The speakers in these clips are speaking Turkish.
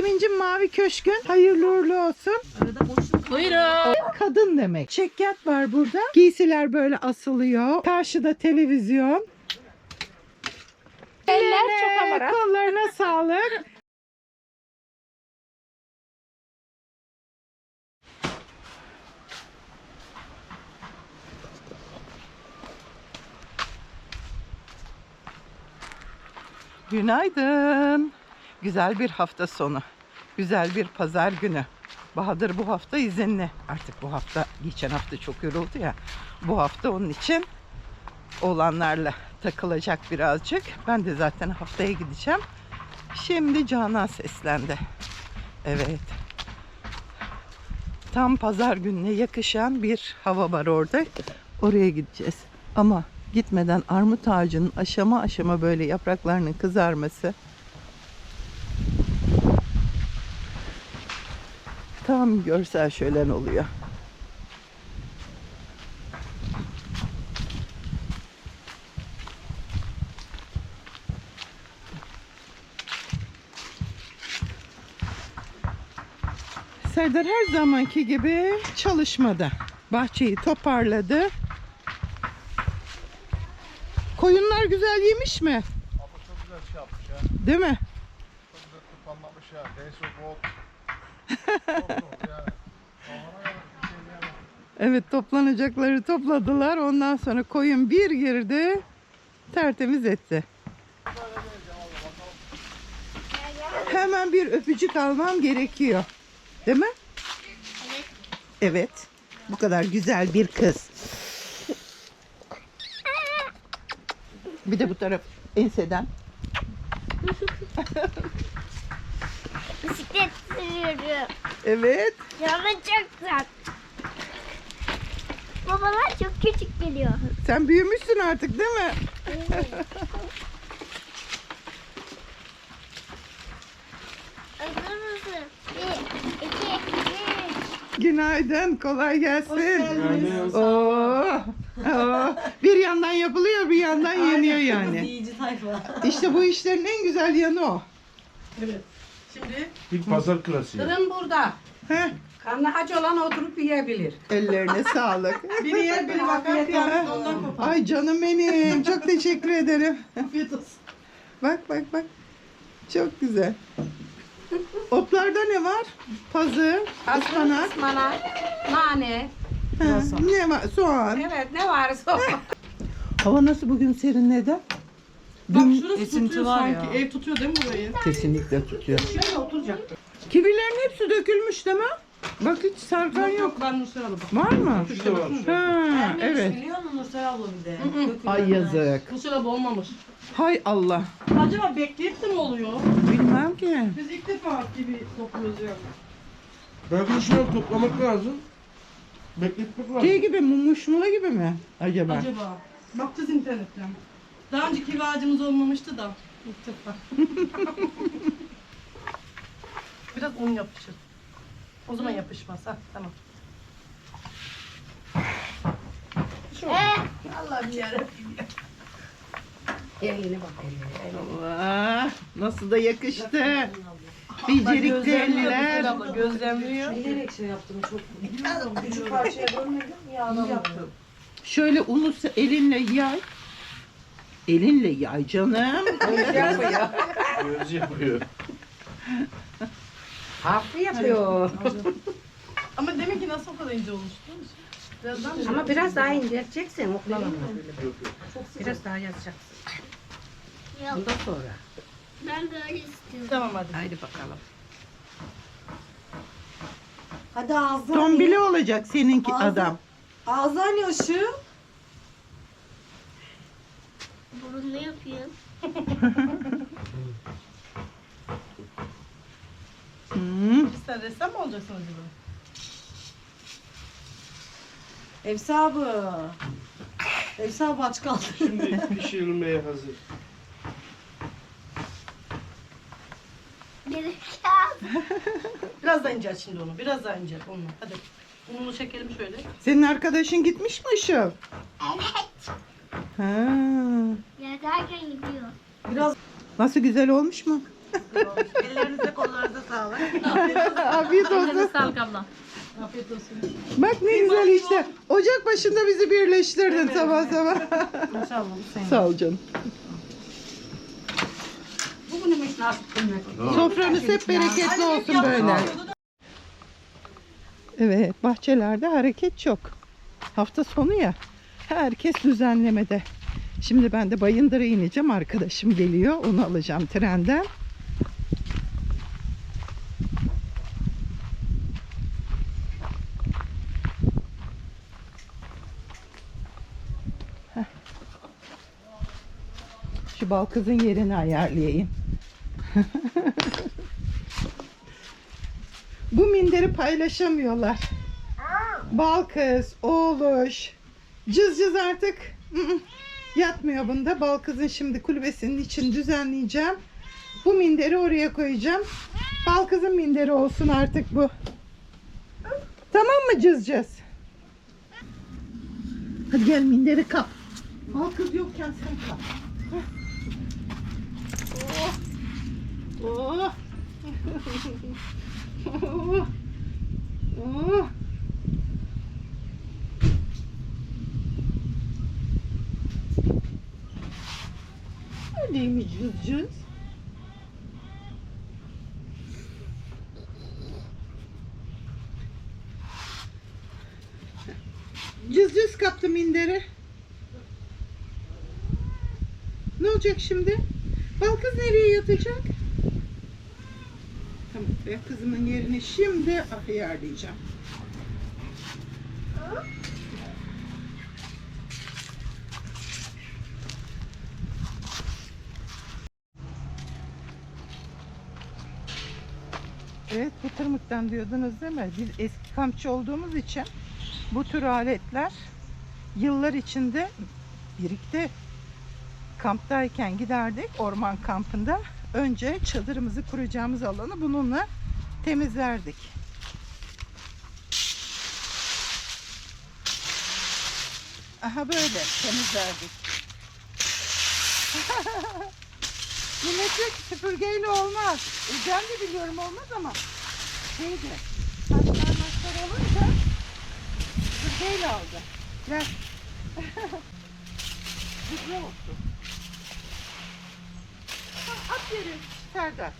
Sevincim Mavi Köşk'ün hayırlı uğurlu olsun. Buyurun. Kadın demek. Çekyat var burada. Giysiler böyle asılıyor. Karşıda televizyon. Eller çok hamarat. Kollarına sağlık. Günaydın. Güzel bir hafta sonu. Güzel bir pazar günü. Bahadır bu hafta izinli. Artık bu hafta, geçen hafta çok yoruldu ya. Bu hafta onun için olanlarla takılacak birazcık. Ben de zaten haftaya gideceğim. Şimdi Canan seslendi. Evet. Tam pazar gününe yakışan bir hava var orada. Oraya gideceğiz. Ama gitmeden armut ağacının aşama aşama böyle yapraklarının kızarması tam görsel şölen oluyor. Serdar her zamanki gibi çalışmada. Bahçeyi toparladı. Koyunlar güzel yemiş mi? Ama çok güzel şey yapmış ya. Değil mi? Çok güzel tutanlamış ya. Neyse bot. Evet toplanacakları topladılar. Ondan sonra koyun bir girdi. Tertemiz etti. Hemen bir öpücük almam gerekiyor. Değil mi? Evet. Bu kadar güzel bir kız. Bir de bu taraf enseden. Sürüyorum. Evet. Güzel. Babalar çok küçük geliyor. Sen büyümüşsün artık değil mi? Hazır mısın? Bir, iki, üç. Günaydın. Kolay gelsin. Oo. Oo. Bir yandan yapılıyor bir yandan yeniyor yani. İşte bu işlerin en güzel yanı o. Evet. Şimdi İlk pazar klasiği. fırın burada. Heh, Karnı aç olan oturup yiyebilir. ellerine sağlık. Biri yer biri bakar kıyafet ondan kopar. Ay canım benim. Çok teşekkür ederim. Afiyet olsun. Bak bak bak. Çok güzel. Otlarda ne var? Pazı, ıspanak, Ispanak, nane. ha, ne var? Soğan. Evet ne varsa o. Hava nasıl bugün serinledi? Bak Dün şurası esinti tutuyor var sanki. ya. Ev tutuyor değil mi burayı? kesinlikle tutuyor. Şöyle oturacak. Kivilerin hepsi dökülmüş değil mi? Bak hiç sarkan yok. Ben Nursel abla. Var mı? İşte var. Ha, evet. Biliyor musun Nursel abla bir de? Ay yazık. Nursel abla olmamış. Hay Allah. Acaba bekleyip de mi oluyor? Bilmem ki. Biz ilk defa gibi topluyoruz yani. Belki düşünüyorum toplamak lazım. Bekletmek lazım. Şey gibi mumuşmula gibi mi acaba? Acaba. Bakacağız internetten. Daha önceki ağacımız olmamıştı da. İlk defa. Biraz un yapışır. O zaman yapışmaz. Ha, tamam. Şu. Allah'ım yarabbim ya. Eline bak eline. Allah, nasıl da yakıştı. Becerikli eller. Gözlemliyor. Bilerek şey yaptım çok. Küçük parçaya bölmedim yağdan yaptım. Şöyle unu elinle yay. Elinle yay canım. Gözü yapıyor. Harfli yapıyor. Ama demek ki nasıl o kadar ince olmuş biliyor musun? Birazdan mı? Ama biraz daha. Yok yok. Biraz daha yazacaksın. Yok Ondan sonra. ben böyle istiyorum. Tamam hadi. Haydi bakalım. Hadi ağzına. Tombili olacak seninki Ağzı- adam. Ağzına hani ışığı. Burun ne yapıyor? Hmm. Sen ressam mı olacaksın acaba? Evsabı. Evsabı aç kaldı. Şimdi pişirilmeye hazır. Bir kağıt. Biraz daha ince aç şimdi onu. Biraz daha ince onu. Hadi. Ununu çekelim şöyle. Senin arkadaşın gitmiş mi Işıl? Evet. Ha. Yatarken gidiyor. Biraz Nasıl güzel olmuş mu? Ellerinize kollarınıza sağlık. Afiyet olsun. Sağlık abla. Afiyet olsun. Bak ne güzel işte. Ocak başında bizi birleştirdin sabah sabah. İnşallah. Sen. Sağ ol canım. Bugünüm hiç nasip kılmak. Sofranız hep bereketli olsun böyle. Evet, bahçelerde hareket çok. Hafta sonu ya. Herkes düzenlemede. Şimdi ben de Bayındır'a ineceğim. Arkadaşım geliyor. Onu alacağım trenden. Heh. Şu bal kızın yerini ayarlayayım. Bu minderi paylaşamıyorlar. Bal kız, oğluş, cız cız artık yatmıyor bunda. Bal kızın şimdi kulübesinin için düzenleyeceğim. Bu minderi oraya koyacağım. Bal kızın minderi olsun artık bu. Tamam mı cız cız? Hadi gel minderi kap. Bal kız yokken sen kap. Oh. Oh. Oh. Oh. Mi cız cız? Kaptı minderi. Ne olacak şimdi? Bal kız nereye yatacak? Tamam be kızımın yerini şimdi ayarlayacağım. Evet bu tırmıktan diyordunuz değil mi? Biz eski kampçı olduğumuz için bu tür aletler yıllar içinde birikti. Kamptayken giderdik orman kampında. Önce çadırımızı kuracağımız alanı bununla temizlerdik. Aha böyle temizlerdik. Millet diyor ki süpürgeyle olmaz. E ben de biliyorum olmaz ama şeydi. Taşlar maçlar olunca süpürgeyle aldı. Ver. Güzel olsun. Ha, At yeri Serdar.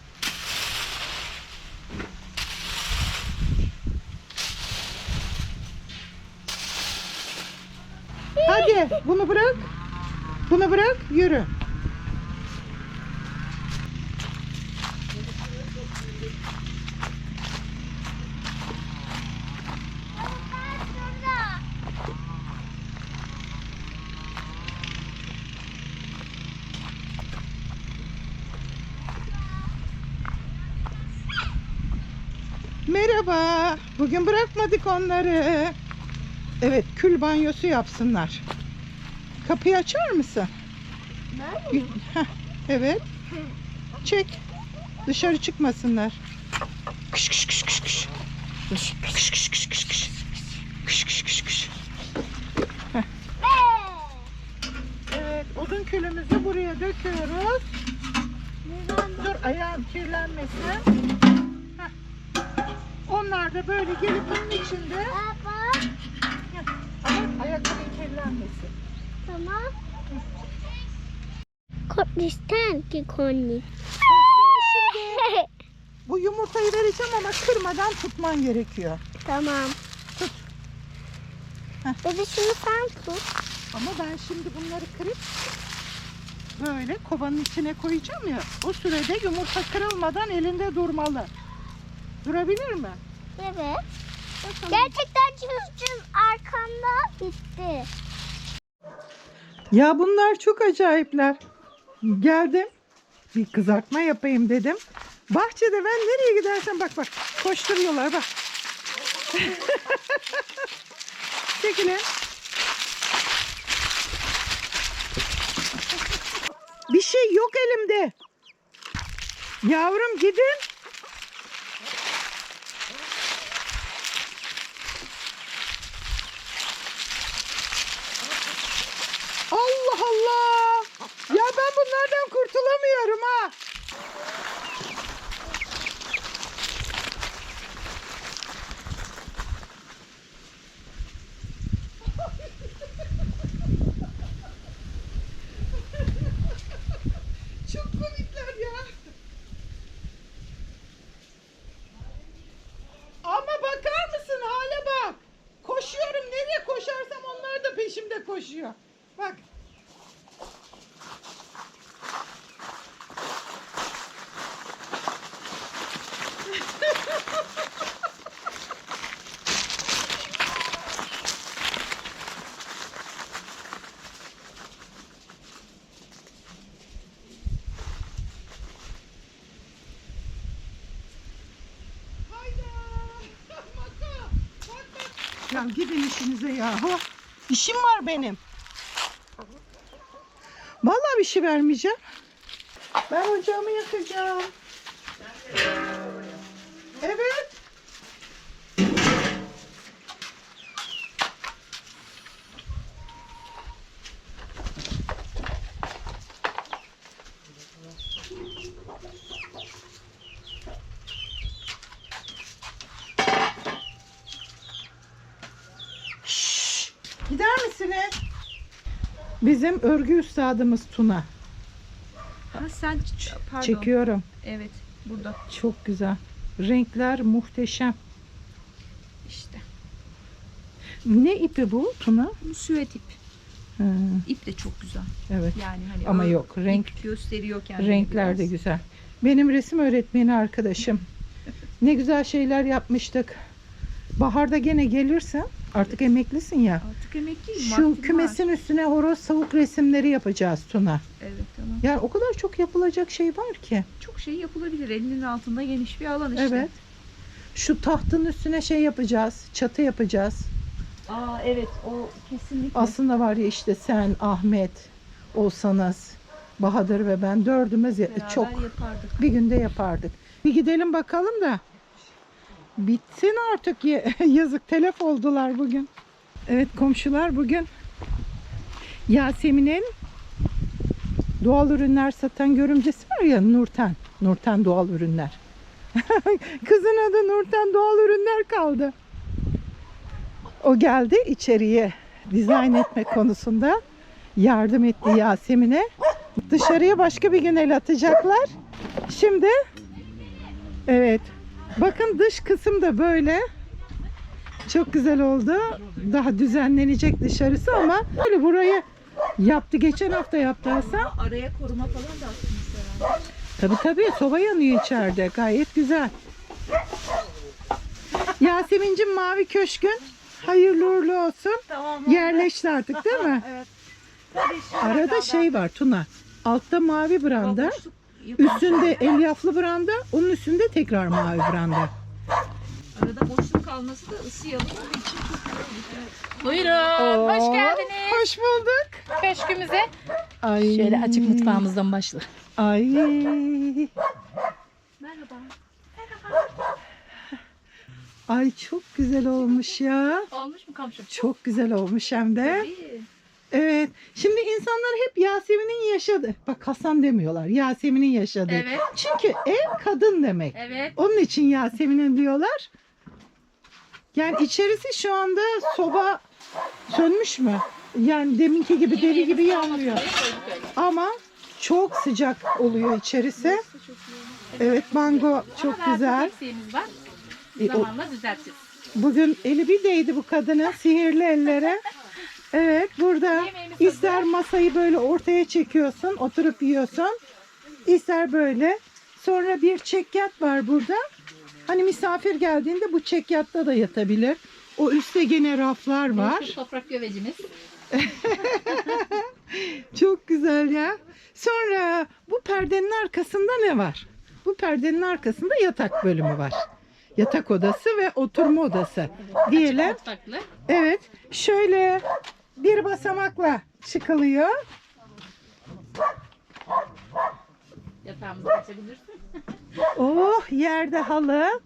Hadi bunu bırak. Bunu bırak yürü. Bugün bırakmadık onları. Evet, kül banyosu yapsınlar. Kapıyı açar mısın? Heh, evet. Çek. Dışarı çıkmasınlar. Kış kış kış kış kış. Kış kış kış kış kış kış. Kış kış kış kış. Evet, odun külümüzü buraya döküyoruz. Dur ayağım kirlenmesin. Heh. Onlar da böyle gelip bunun içinde Baba. ama ayakkabı kirlenmesin. Tamam. Kotlistan ki konni. Bu yumurtayı vereceğim ama kırmadan tutman gerekiyor. tamam. Tut. Dede şunu sen tut. Ama ben şimdi bunları kırıp böyle kovanın içine koyacağım ya. O sürede yumurta kırılmadan elinde durmalı. Durabilir mi? Evet. Gerçekten cız arkamda bitti. Ya bunlar çok acayipler. Geldim. Bir kızartma yapayım dedim. Bahçede ben nereye gidersem bak bak koşturuyorlar bak. Çekilin. Bir şey yok elimde. Yavrum gidin. Allah Allah. Ya ben bunlardan kurtulamıyorum ha. Yakacağım. Gidin işinize yahu. İşim var benim. Vallahi bir şey vermeyeceğim. Ben ocağımı yakacağım. Evet. Şşş, gider misiniz? Bizim örgü üstadımız Tuna. Ha sen ç- pardon. Çekiyorum. Evet burada Çok güzel. Renkler muhteşem. işte. Ne ipi bu Tuna? Bu süet ip. Ha, İp de çok güzel. evet. Yani hani Ama yok renk ip gösteriyor kendini renkler de biraz. güzel. Benim resim öğretmeni arkadaşım. Ne güzel şeyler yapmıştık. Baharda gene gelirsen artık emeklisin ya. Artık emekliyim. Şu vaktim var. kümesin üstüne horoz tavuk resimleri yapacağız Tuna. Evet tamam. Yani o kadar çok yapılacak şey var ki. Çok şey yapılabilir. Elinin altında geniş bir alan işte. Evet. Şu tahtın üstüne şey yapacağız. Çatı yapacağız. Aa evet o kesinlikle. Aslında var ya işte sen, Ahmet, olsanız, Bahadır ve ben dördümüz ya- Beraber çok yapardık. bir günde yapardık. Bir gidelim bakalım da. Bitsin artık yazık telef oldular bugün. Evet komşular bugün Yasemin'in doğal ürünler satan görümcesi var ya Nurten. Nurten doğal ürünler. Kızın adı Nurten doğal ürünler kaldı. O geldi içeriye dizayn etme konusunda yardım etti Yasemin'e. Dışarıya başka bir gün el atacaklar. Şimdi evet bakın dış kısım da böyle. Çok güzel oldu. Daha düzenlenecek dışarısı ama böyle burayı yaptı. Geçen hafta yaptı Hasan. Araya koruma falan da atmış herhalde. Tabii tabii soba yanıyor içeride. Gayet güzel. Yasemin'cim mavi köşkün hayırlı uğurlu olsun. Yerleşti artık değil mi? Evet. Arada şey var Tuna. Altta mavi branda, yapmış. Üstünde elyaflı branda, onun üstünde tekrar mavi branda. Arada boşluk kalması da ısı yalıtımı için çok güzel. Buyurun, hoş geldiniz Hoş bulduk. köşkümüze. Ay. Şöyle açık mutfağımızdan başla. Ay. Merhaba. Ay çok güzel olmuş ya. Olmuş mu komşum? Çok güzel olmuş hem de. Tabii. Evet. Şimdi insanlar hep Yasemin'in yaşadı. Bak Hasan demiyorlar. Yasemin'in yaşadı. Evet, Çünkü ev kadın demek. evet. Onun için Yasemin'in diyorlar. Yani içerisi şu anda soba sönmüş mü? Yani deminki gibi deli gibi yanmıyor. Ama çok sıcak oluyor içerisi. Evet mango çok Ama daha güzel. eksiğimiz var. E, o- Zamanla düzelteceğiz. Bugün eli bir değdi bu kadının sihirli ellere. Evet burada Yemeğimiz ister masayı böyle ortaya çekiyorsun oturup yiyorsun. ister böyle. Sonra bir çekyat var burada. Hani misafir geldiğinde bu çekyatta da yatabilir. O üstte gene raflar var. Toprak gövecimiz. Çok güzel ya. Sonra bu perdenin arkasında ne var? Bu perdenin arkasında yatak bölümü var. Yatak odası ve oturma odası diyelim. Evet. Şöyle bir basamakla çıkılıyor. Yatağımızı açabilirsin. Oh yerde halı.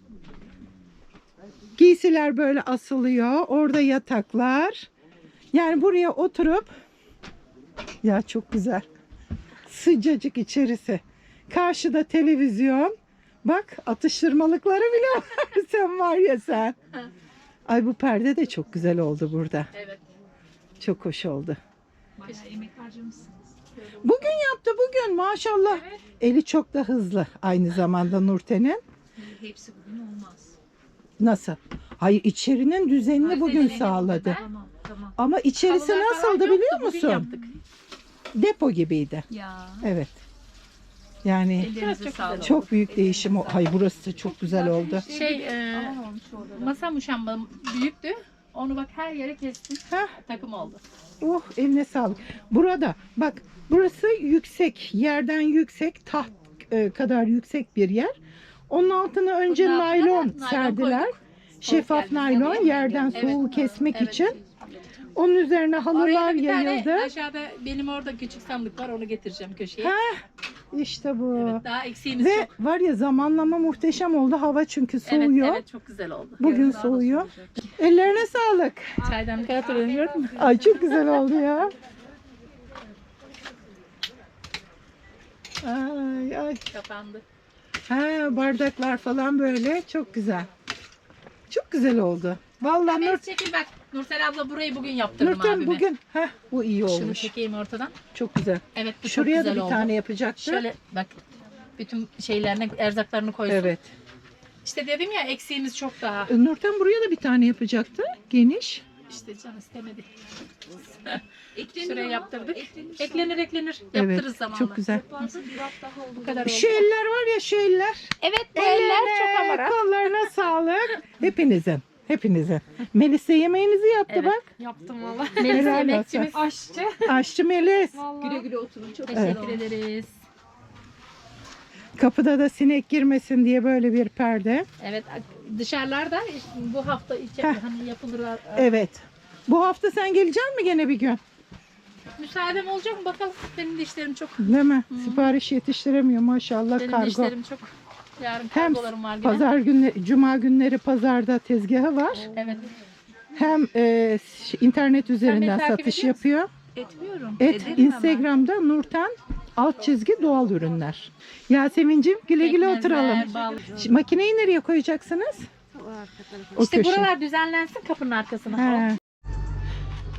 Giysiler böyle asılıyor. Orada yataklar. Yani buraya oturup ya çok güzel. Sıcacık içerisi. Karşıda televizyon. Bak atıştırmalıkları bile var. sen var ya sen. Ay bu perde de çok güzel oldu burada. Evet. Çok hoş oldu. Bayağı emek harcamışsınız. Bugün yaptı bugün maşallah. Evet. Eli çok da hızlı aynı zamanda Nurten'in. Hepsi bugün olmaz. Nasıl? Hayır içerinin düzenini Ay, bugün sağladı. Tamam tamam. Ama içerisi Halılar falan nasıldı yoktu, biliyor bugün musun? yaptık. Depo gibiydi. Ya Evet. Yani ellerinize çok sağlık. çok büyük değişim. o- Ay burası da çok güzel oldu. Şey, e, Alan olmuş orada da. masa muşambam büyüktü. Onu bak her yere kestim. Heh. Takım oldu. Oh eline sağlık. Burada bak burası yüksek. Yerden yüksek. Taht e, kadar yüksek bir yer. Onun altına önce Bunun altına naylon naylon serdiler. koyduk. Şeffaf geldi. naylon yerden Evet. soğuğu kesmek Evet. için. Onun üzerine Oraya halılar da bir tane yayıldı. aşağıda benim orada küçük sandık var onu getireceğim köşeye. İşte bu. Evet, daha eksiğimiz Ve çok. var ya zamanlama muhteşem oldu. Hava çünkü Evet, soğuyor. evet çok güzel oldu. Bugün Yarın soğuyor. Ellerine sağlık. Çaydanlık hatırlıyorum gördün mü? Ay çok güzel oldu ya. Ay ay. Kapandı. Ha bardaklar falan böyle çok güzel. Çok güzel oldu. Vallahi Nur, çekil bak. Nursel abla burayı bugün yaptırdım Nurten abime. bugün ha bu iyi Şunu olmuş. çekeyim ortadan. Çok güzel. Evet bu Şuraya çok da güzel bir oldu. tane yapacaktı. Şöyle bak. Bütün şeylerine, erzaklarını koysun. Evet. İşte dedim ya eksiğimiz çok daha. E, Nurten buraya da bir tane yapacaktı. Geniş. İşte can istemedi. Şuraya yaptırdık. Eklenir eklenir. Yaptırırız Evet. zamanla. Çok güzel. Bu kadar oldu. Şu eller var ya şu eller. Evet bu eller çok amarat. Kollarına sağlık. Hepinizin. Hepinizin. Melis de yemeğinizi yaptı Evet. bak. Yaptım valla. Melis Helal yemekçimiz. Aşçı. Aşçı Melis. Güle güle oturun. Çok Teşekkür ederiz. Kapıda da sinek girmesin diye böyle bir perde. Evet dışarılarda bu hafta içi Heh. hani yapılır. Evet. Bu hafta sen gelecek mi gene bir gün? Müsaadem olacak mı bakalım. Benim de işlerim çok. Değil mi? Sipariş yetiştiremiyor maşallah Benim de kargo. işlerim çok. Yarın Hem kargolarım var. Pazar günleri, cuma günleri pazarda tezgahı var. Evet. Hem e, ş- internet üzerinden takip satış ediyor musun? yapıyor. Etmiyorum. Et Ederim ama. Instagram'da Nurten alt çizgi doğal ürünler. Yasemin'cim güle güle Pekmezler, oturalım. bal. Şimdi makineyi nereye koyacaksınız? O İşte köşe. buralar düzenlensin kapının arkasına. He.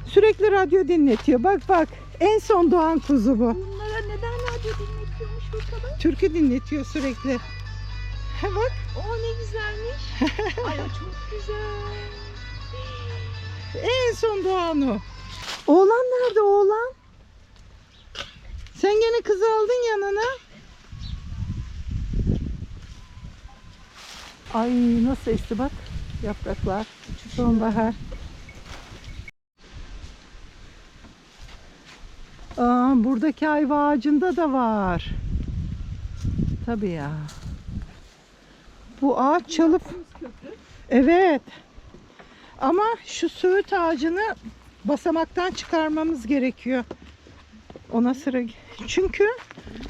Sürekli radyo dinletiyor. Bak bak. En son doğan kuzu bu. Bunlara neden radyo dinletiyormuş bu kadar? Türkü dinletiyor sürekli. Bak. O ne güzelmiş. Ay o çok güzel. En son doğan o. Oğlan nerede oğlan? Sen gene kızı aldın yanına. Ay nasıl esti bak. Yapraklar. Sonbahar. Aa, buradaki ayva ağacında da var. Tabii ya. Bu ağaç çalıp... Evet. Ama şu söğüt ağacını basamaktan çıkarmamız gerekiyor. Ona sıra... Çünkü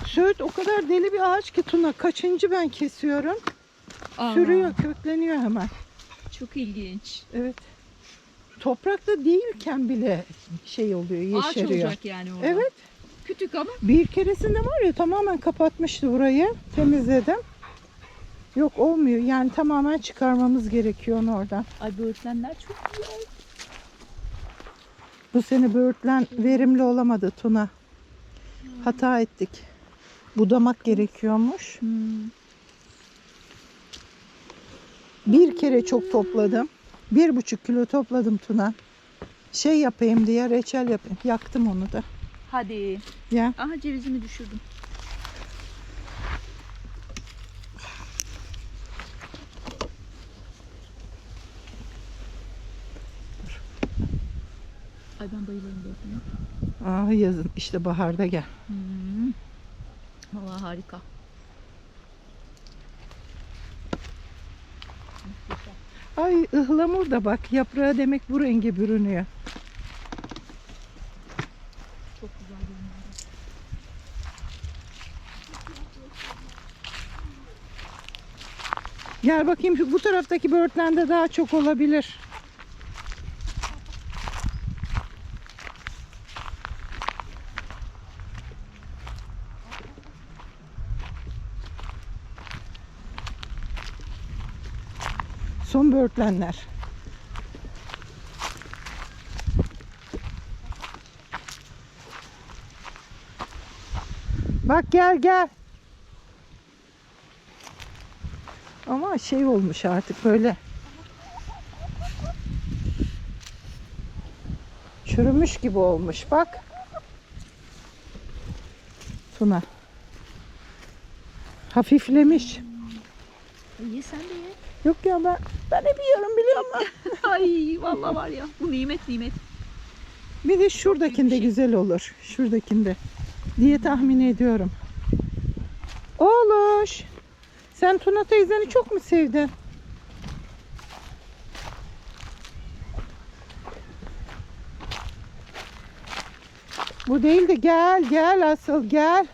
söğüt o kadar deli bir ağaç ki Tuna. Kaçıncı ben kesiyorum. Sürüyor, kökleniyor hemen. Çok ilginç. Evet. Toprakta değilken bile şey oluyor, Ağaç yeşeriyor. olacak yani orada. Evet. Kütük ama. Bir keresinde var ya tamamen kapatmıştı burayı. Temizledim. Yok olmuyor. Yani tamamen çıkarmamız gerekiyor onu oradan. Ay böğürtlenler çok güzel. Bu sene böğürtlen verimli olamadı Tuna. Hata ettik. Budamak gerekiyormuş. Bir kere çok topladım. Bir buçuk kilo topladım Tuna. Şey yapayım diye reçel yapayım. Yaktım onu da. Hadi. Ya. Aha cevizimi düşürdüm. Ay ben bayılırım böğürtlene. Aa, yazın işte baharda gel. Hmm. Vallahi harika. Ay ıhlamur da bak yaprağı demek bu renge bürünüyor. Çok güzel görünüyor. Gel bakayım şu bu taraftaki böğürtlende daha çok olabilir. Son böğürtlenler. Bak gel gel. Ama şey olmuş artık böyle. Çürümüş gibi olmuş bak. Tuna. Hafiflemiş. Ye sen de ye. Yok ya ben ben hep yiyorum biliyor musun? Ay vallahi var ya bu nimet nimet. Bir de şuradakinde şey. güzel olur. Şuradakinde diye tahmin ediyorum. Oğluş. Sen Tuna teyzeni çok mu sevdin? Bu değil de gel gel asıl gel.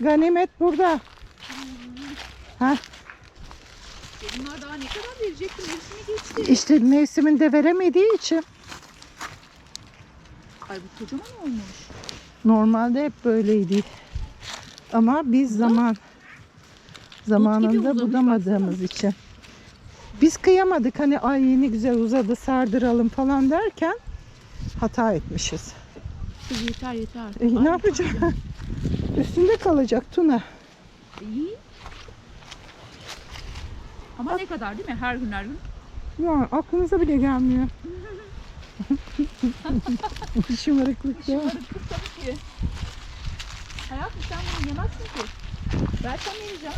Ganimet burada. Ha verecektim? Hepsini geçti. işte mevsiminde veremediği için Ay bu kocaman olmuş. normalde hep böyleydi. Ama biz zaman zamanında uzamış, bulamadığımız için. Biz kıyamadık hani ay ne güzel uzadı sardıralım falan derken hata etmişiz. Kız yeter yeter. E, ne yapacağım? Üstünde kalacak Tuna. İyi. Ama ne kadar değil mi? Her gün her gün. Ya aklımıza bile gelmiyor. Şımarıklık ya. Şımarıklık tabii ki. Hayatım sen bunu yemezsin ki. Versem yiyeceğim.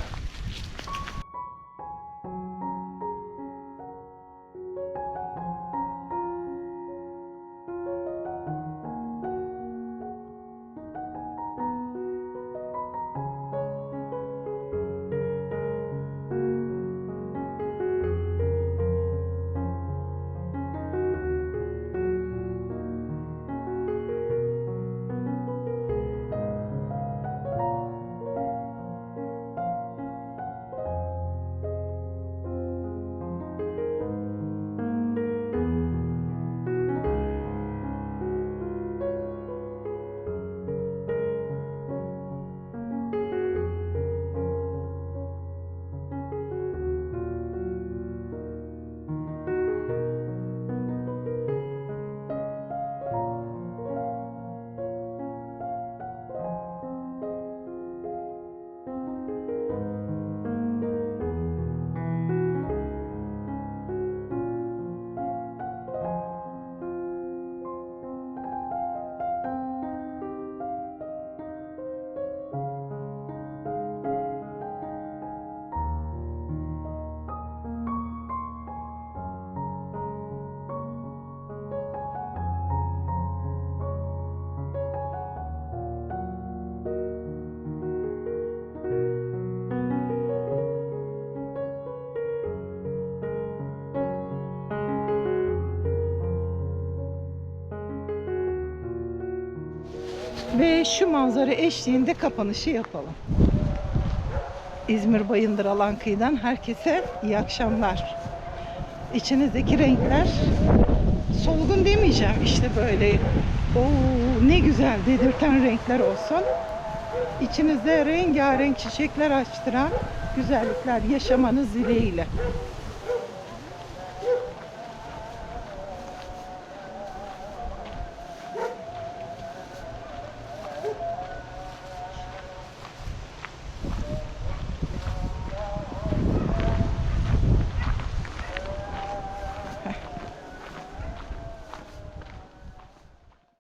Ve şu manzara eşliğinde kapanışı yapalım. İzmir Bayındır Alan Kıyı'dan herkese iyi akşamlar. İçinizdeki renkler solgun demeyeceğim işte böyle o ne güzel dedirten renkler olsun. İçinizde rengarenk çiçekler açtıran güzellikler yaşamanız dileğiyle.